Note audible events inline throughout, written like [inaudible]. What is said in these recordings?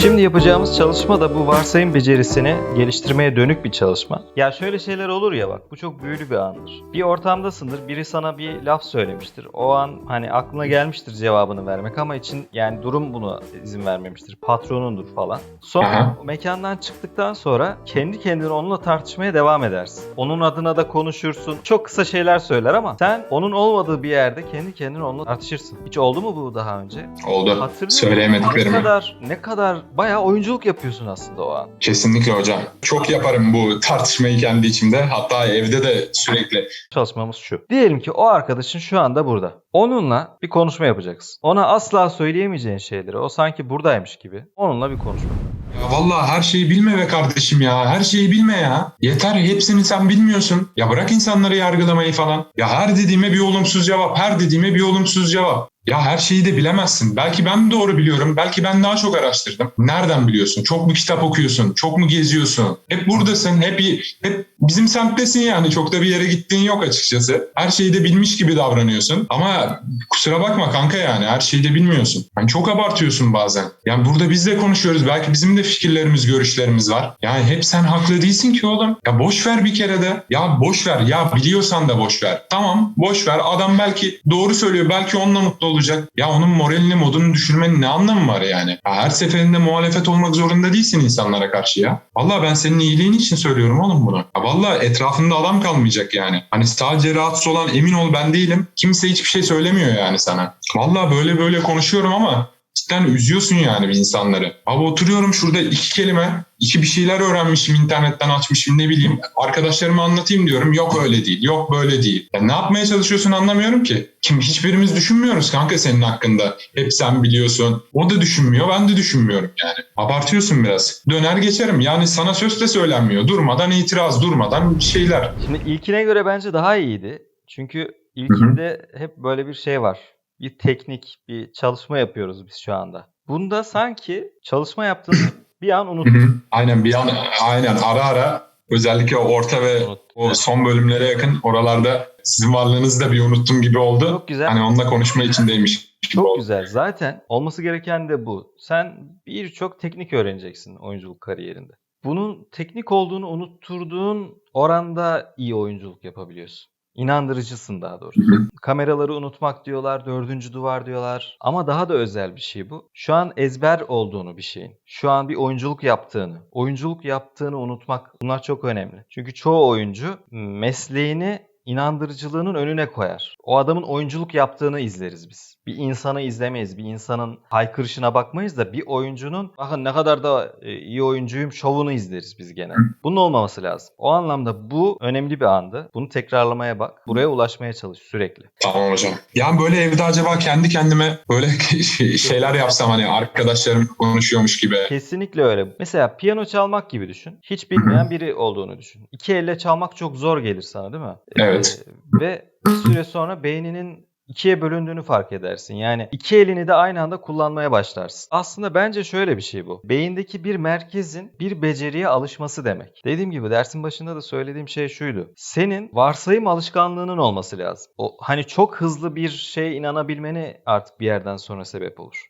Şimdi yapacağımız çalışma da bu varsayım becerisini geliştirmeye dönük bir çalışma. Ya şöyle şeyler olur ya bak bu çok büyülü bir andır. Bir ortamdasındır biri sana bir laf söylemiştir. O an hani aklına gelmiştir cevabını vermek ama için yani durum buna izin vermemiştir. Patronundur falan. Sonra Aha. mekandan çıktıktan sonra kendi kendine onunla tartışmaya devam edersin. Onun adına da konuşursun. Çok kısa şeyler söyler ama sen onun olmadığı bir yerde kendi kendine onunla tartışırsın. Hiç oldu mu bu daha önce? Oldu. Hatırlıyor musun? Ne Söyleyemediklerimi. kadar ne kadar bayağı oyunculuk yapıyorsun aslında o an. Kesinlikle hocam. Çok yaparım bu tartışmayı kendi içimde. Hatta evde de sürekli. Çalışmamız şu. Diyelim ki o arkadaşın şu anda burada. Onunla bir konuşma yapacaksın. Ona asla söyleyemeyeceğin şeyleri o sanki buradaymış gibi onunla bir konuşma. Ya vallahi her şeyi bilme be kardeşim ya. Her şeyi bilme ya. Yeter hepsini sen bilmiyorsun. Ya bırak insanları yargılamayı falan. Ya her dediğime bir olumsuz cevap. Her dediğime bir olumsuz cevap. Ya her şeyi de bilemezsin. Belki ben doğru biliyorum. Belki ben daha çok araştırdım. Nereden biliyorsun? Çok mu kitap okuyorsun? Çok mu geziyorsun? Hep buradasın. Hep, hep bizim semttesin yani. Çok da bir yere gittiğin yok açıkçası. Her şeyi de bilmiş gibi davranıyorsun. Ama kusura bakma kanka yani. Her şeyi de bilmiyorsun. Yani çok abartıyorsun bazen. Yani burada biz de konuşuyoruz. Belki bizim de fikirlerimiz, görüşlerimiz var. Yani hep sen haklı değilsin ki oğlum. Ya boş ver bir kere de. Ya boş ver. Ya biliyorsan da boş ver. Tamam boş ver. Adam belki doğru söylüyor. Belki onunla mutlu olacak. Ya onun moralini, modunu düşürmenin ne anlamı var yani? Ya her seferinde muhalefet olmak zorunda değilsin insanlara karşı ya. Vallahi ben senin iyiliğin için söylüyorum oğlum bunu. Ya vallahi etrafında adam kalmayacak yani. Hani sadece rahatsız olan emin ol ben değilim. Kimse hiçbir şey söylemiyor yani sana. Vallahi böyle böyle konuşuyorum ama cidden üzüyorsun yani bir insanları. Abi oturuyorum şurada iki kelime, iki bir şeyler öğrenmişim internetten açmışım ne bileyim. Arkadaşlarıma anlatayım diyorum. Yok öyle değil, yok böyle değil. Ya ne yapmaya çalışıyorsun anlamıyorum ki. Kim hiçbirimiz düşünmüyoruz kanka senin hakkında. Hep sen biliyorsun. O da düşünmüyor, ben de düşünmüyorum yani. Abartıyorsun biraz. Döner geçerim. Yani sana söz de söylenmiyor. Durmadan itiraz, durmadan bir şeyler. Şimdi ilkine göre bence daha iyiydi. Çünkü ilkinde hep böyle bir şey var. Bir teknik, bir çalışma yapıyoruz biz şu anda. Bunda sanki çalışma yaptığını [clears throat] bir an Hı hı. aynen bir an aynen ara ara özellikle orta ve o son bölümlere yakın oralarda sizin varlığınızı da bir unuttum gibi oldu. Çok güzel. Hani onunla konuşma içindeymiş Çok oldu. güzel. Zaten olması gereken de bu. Sen birçok teknik öğreneceksin oyunculuk kariyerinde. Bunun teknik olduğunu unutturduğun oranda iyi oyunculuk yapabiliyorsun. İnandırıcısın daha doğrusu. Kameraları unutmak diyorlar, dördüncü duvar diyorlar. Ama daha da özel bir şey bu. Şu an ezber olduğunu bir şeyin. Şu an bir oyunculuk yaptığını, oyunculuk yaptığını unutmak bunlar çok önemli. Çünkü çoğu oyuncu mesleğini inandırıcılığının önüne koyar. O adamın oyunculuk yaptığını izleriz biz. Bir insanı izlemeyiz. Bir insanın haykırışına bakmayız da bir oyuncunun bakın ne kadar da e, iyi oyuncuyum şovunu izleriz biz genelde. Bunun olmaması lazım. O anlamda bu önemli bir andı. Bunu tekrarlamaya bak. Buraya ulaşmaya çalış sürekli. Tamam hocam. Yani böyle evde acaba kendi kendime böyle [laughs] şeyler yapsam hani arkadaşlarım konuşuyormuş gibi. Kesinlikle öyle. Mesela piyano çalmak gibi düşün. Hiç bilmeyen biri olduğunu düşün. İki elle çalmak çok zor gelir sana değil mi? Evet. Ee, ve bir süre sonra beyninin ikiye bölündüğünü fark edersin. Yani iki elini de aynı anda kullanmaya başlarsın. Aslında bence şöyle bir şey bu. Beyindeki bir merkezin bir beceriye alışması demek. Dediğim gibi dersin başında da söylediğim şey şuydu. Senin varsayım alışkanlığının olması lazım. O hani çok hızlı bir şeye inanabilmeni artık bir yerden sonra sebep olur.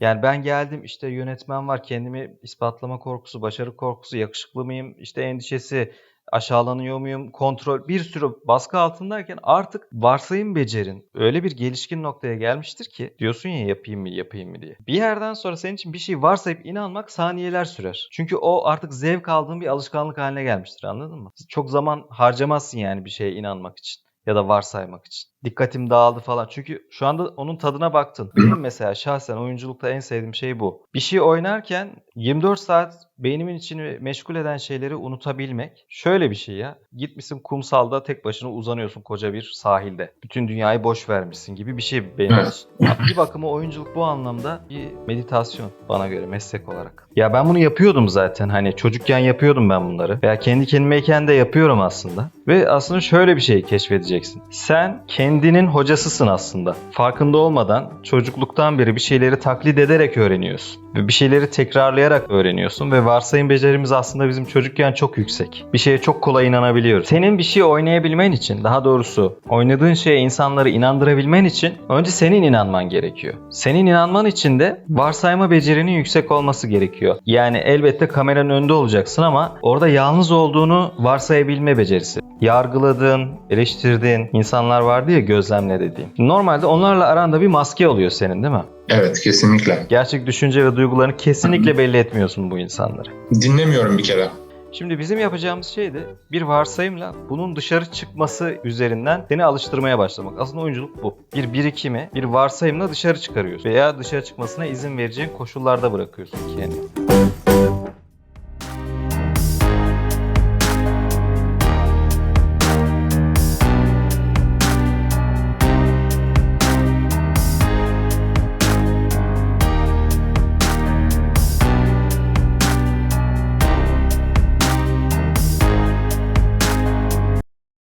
Yani ben geldim işte yönetmen var kendimi ispatlama korkusu, başarı korkusu, yakışıklı mıyım, işte endişesi, aşağılanıyor muyum, kontrol bir sürü baskı altındayken artık varsayım becerin öyle bir gelişkin noktaya gelmiştir ki diyorsun ya yapayım mı yapayım mı diye. Bir yerden sonra senin için bir şey varsayıp inanmak saniyeler sürer. Çünkü o artık zevk aldığın bir alışkanlık haline gelmiştir anladın mı? Çok zaman harcamazsın yani bir şeye inanmak için ya da varsaymak için. Dikkatim dağıldı falan. Çünkü şu anda onun tadına baktın. Benim [clears throat] mesela şahsen oyunculukta en sevdiğim şey bu. Bir şey oynarken 24 saat beynimin içini meşgul eden şeyleri unutabilmek. Şöyle bir şey ya. Gitmişsin kumsalda tek başına uzanıyorsun koca bir sahilde. Bütün dünyayı boş vermişsin gibi bir şey benim için. Bir bakıma oyunculuk bu anlamda bir meditasyon bana göre meslek olarak. Ya ben bunu yapıyordum zaten. Hani çocukken yapıyordum ben bunları. Veya kendi kendimeyken de yapıyorum aslında. Ve aslında şöyle bir şey keşfedeceksin. Sen kendinin hocasısın aslında. Farkında olmadan çocukluktan beri bir şeyleri taklit ederek öğreniyorsun. Ve bir şeyleri tekrarlayarak öğreniyorsun ve varsayım becerimiz aslında bizim çocukken çok yüksek. Bir şeye çok kolay inanabiliyoruz. Senin bir şey oynayabilmen için, daha doğrusu oynadığın şeye insanları inandırabilmen için önce senin inanman gerekiyor. Senin inanman için de varsayma becerinin yüksek olması gerekiyor. Yani elbette kameranın önünde olacaksın ama orada yalnız olduğunu varsayabilme becerisi. Yargıladığın, eleştirdiğin insanlar vardı ya gözlemle dediğim. Normalde onlarla aranda bir maske oluyor senin değil mi? Evet kesinlikle. Gerçek düşünce ve duygularını kesinlikle belli etmiyorsun bu insanlara. Dinlemiyorum bir kere. Şimdi bizim yapacağımız şey de bir varsayımla bunun dışarı çıkması üzerinden seni alıştırmaya başlamak. Aslında oyunculuk bu. Bir birikimi bir varsayımla dışarı çıkarıyorsun. Veya dışarı çıkmasına izin vereceğin koşullarda bırakıyorsun kendini.